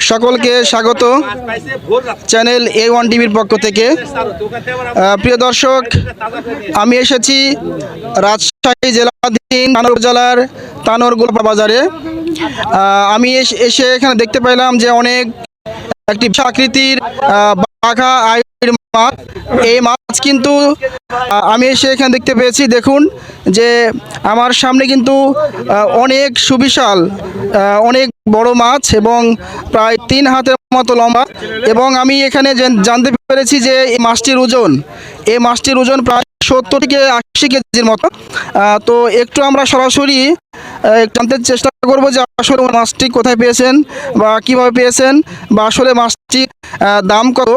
সকলকে স্বাগত। Channel A one টিভির পক্ষ থেকে। প্রিয় দর্শক, আমি এসেছি রাজশাহী জেলাধীন তানোর জেলার তানোরগুলা বাজারে। আমি এস- এখানে দেখতে পেলাম যে অনেক একটি আকৃতির বাঘা আইড় মাছ। এই মাছ কিন্তু আমি এসে এখানে দেখতে পেয়েছি। দেখুন যে আমার সামনে কিন্তু অনেক সুবিশাল অনেক বড় মাছ এবং প্রায় তিন হাতের মতো লম্বা। এবং আমি এখানে জানতে পেরেছি যে এই মাছটির ওজন, এই মাছটির ওজন প্রায় সত্তর থেকে আশি কেজির মতো। তো একটু আমরা সরাসরি জানতে চেষ্টা করব যে আসলে মাছটি কোথায় পেয়েছেন বা কীভাবে পেয়েছেন বা আসলে মাছটি দাম কত।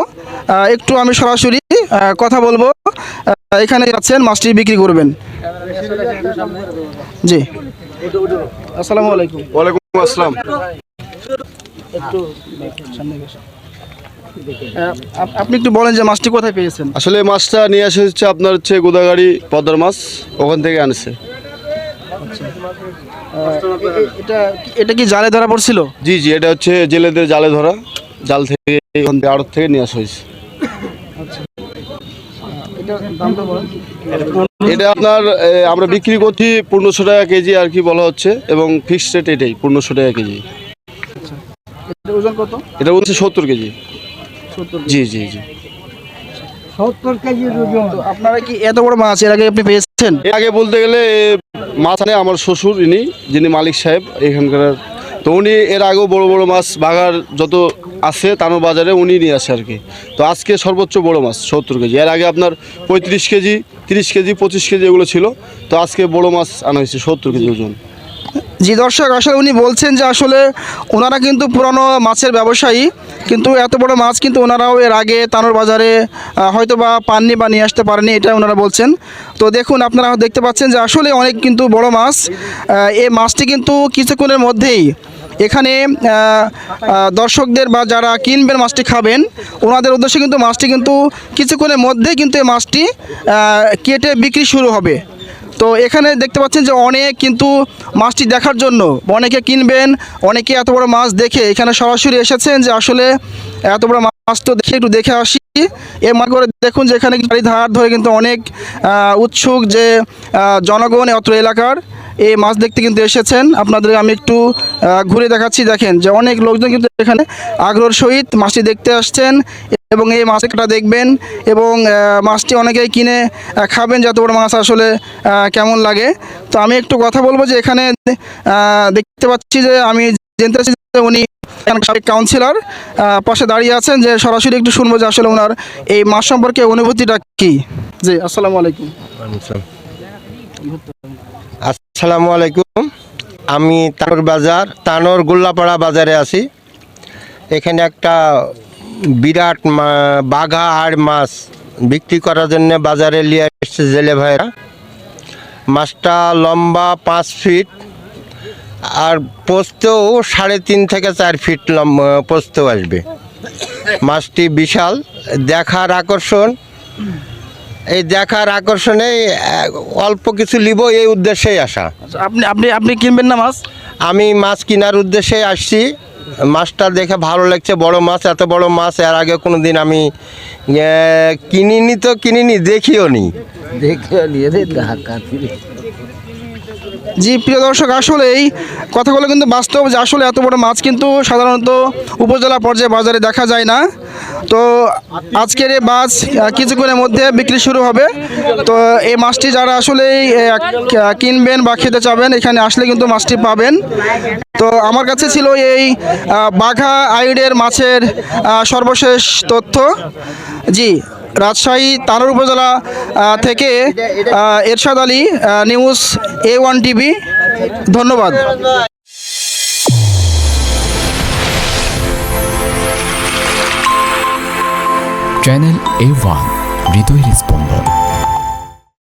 একটু আমি সরাসরি কথা বলব। এখানে যাচ্ছেন মাছটি বিক্রি করবেন। জি। আসসালামু আলাইকুম। আসসালাম। আপনি একটু বলেন যে মাছটি কোথায় পেয়েছেন? আসলে মাছটা নিয়ে আসা হচ্ছে আপনার হচ্ছে গোদাগাড়ি পদ্মার মাছ ওখান থেকে আনছে। এটা এটা কি জালে ধরা পড়ছিল? জি জি এটা হচ্ছে জেলেদের জালে ধরা। জাল থেকে ওখান থেকে আড়ত থেকে নিয়ে আসা হয়েছে। এটা দামটা বলেন। এটা আপনার আমরা বিক্রি করছি পনেরোশো টাকা কেজি আর কি বলা হচ্ছে এবং ফিক্সড রেট এটাই পনেরোশো টাকা কেজি। এটা ওজন কত? এটা হচ্ছে সত্তর কেজি। জি জি জি। তো আপনারা কি এত বড় মাছ এর আগে আপনি পেয়েছেন? এর আগে বলতে গেলে মাছ আনে আমার শ্বশুর ইনি যিনি মালিক সাহেব এখানকার। তো উনি এর আগেও বড় বড় মাছ বাঘার যত আছে তানোর বাজারে উনি নিয়ে আসে আর কি। তো আজকে সর্বোচ্চ বড় মাছ, সত্তর কেজি। এর আগে আপনার পঁয়ত্রিশ কেজি, তিরিশ কেজি, পঁচিশ কেজি এগুলো ছিল। তো আজকে বড় মাছ আনা হয়েছে, সত্তর কেজি ওজন। জি দর্শক, আসলে উনি বলছেন যে আসলে ওনারা কিন্তু পুরানো মাছের ব্যবসায়ী, কিন্তু এত বড় মাছ কিন্তু ওনারাও এর আগে তানোর বাজারে হয়তো বা পাননি বা নিয়ে আসতে পারেনি এটা ওনারা বলছেন। তো দেখুন, আপনারা দেখতে পাচ্ছেন যে আসলে অনেক কিন্তু বড় মাছ এই মাছটি কিন্তু কিছুক্ষণের মধ্যেই এখানে দর্শকদের বা যারা কিনবেন মাছটি খাবেন, ওনাদের উদ্দেশ্যে কিন্তু মাছটি কিন্তু কিছুক্ষণের মধ্যেই কিন্তু এই মাছটি কেটে বিক্রি শুরু হবে। তো এখানে দেখতে পাচ্ছেন যে অনেক কিন্তু মাছটি দেখার জন্য, অনেকে কিনবেন, অনেকে এত বড় মাছ দেখে এখানে সরাসরি এসেছেন যে আসলে এত বড় মাছ তো দেখে একটু দেখে আসি। এ মনে করে দেখুন যে এখানে গাড়ি ধার ধরে কিন্তু অনেক উৎসুক যে জনগণ অত্র এলাকার। এই মাছ দেখতে কিন্তু এসেছেন। আপনাদের আমি একটু ঘুরে দেখাচ্ছি। দেখেন যে অনেক লোকজন কিন্তু এখানে আগ্রহের সহিত মাছটি দেখতে আসছেন এবং এই মাছটা দেখবেন এবং মাছটি অনেকেই কিনে খাবেন যত বড় মাছ আসলে কেমন লাগে। তো আমি একটু কথা বলব যে এখানে দেখতে পাচ্ছি যে আমি জানতে পারছি যে উনি কাউন্সিলর পাশে দাঁড়িয়ে আছেন যে সরাসরি একটু শুনব যে আসলে ওনার এই মাছ সম্পর্কে অনুভূতিটা কি। জি, আসসালামু আলাইকুম। আসসালামু আলাইকুম। আমি তানোর বাজার, তানোর গোল্লাপাড়া বাজারে আছি। এখানে একটা বিরাট বাঘা আর মাছ বিক্রি করার জন্য বাজারে নিয়ে এসছে জেলে ভাইরা। মাছটা লম্বা পাঁচ ফিট আর পোস্তেও সাড়ে তিন থেকে চার ফিট লম্বা পোস্তেও আসবে। মাছটি বিশাল, দেখার আকর্ষণ। এই দেখার আকর্ষণে অল্প কিছু লিব এই উদ্দেশ্যেই আসা। আচ্ছা, আপনি আপনি আপনি কিনবেন না মাছ? আমি মাছ কেনার উদ্দেশ্যে আসছি। মাছটা দেখে ভালো লাগছে বড় মাছ এত বড় মাছ এর আগে কোনো দিন আমি কিনিনি তো কিনিনি দেখিও নি। জি, প্রিয় দর্শক আসলে এই কথাগুলো কিন্তু বাস্তব যে আসলে এত বড় মাছ কিন্তু সাধারণত উপজেলা পর্যায়ে বাজারে দেখা যায় না। তো আজকের এই মাছ কিছুক্ষণের মধ্যে বিক্রি শুরু হবে। তো এই মাছটি যারা আসলে কিনবেন বা খেতে চাবেন, এখানে আসলে কিন্তু মাছটি পাবেন। তো আমার কাছে ছিল এই বাঘা আইডের মাছের সর্বশেষ তথ্য। জি। রাজশাহী তানোর উপজেলা থেকে Ershad Ali news A one TV. ধন্যবাদ। চ্যানেল এ ওয়ান, হৃদয়ের স্পন্দন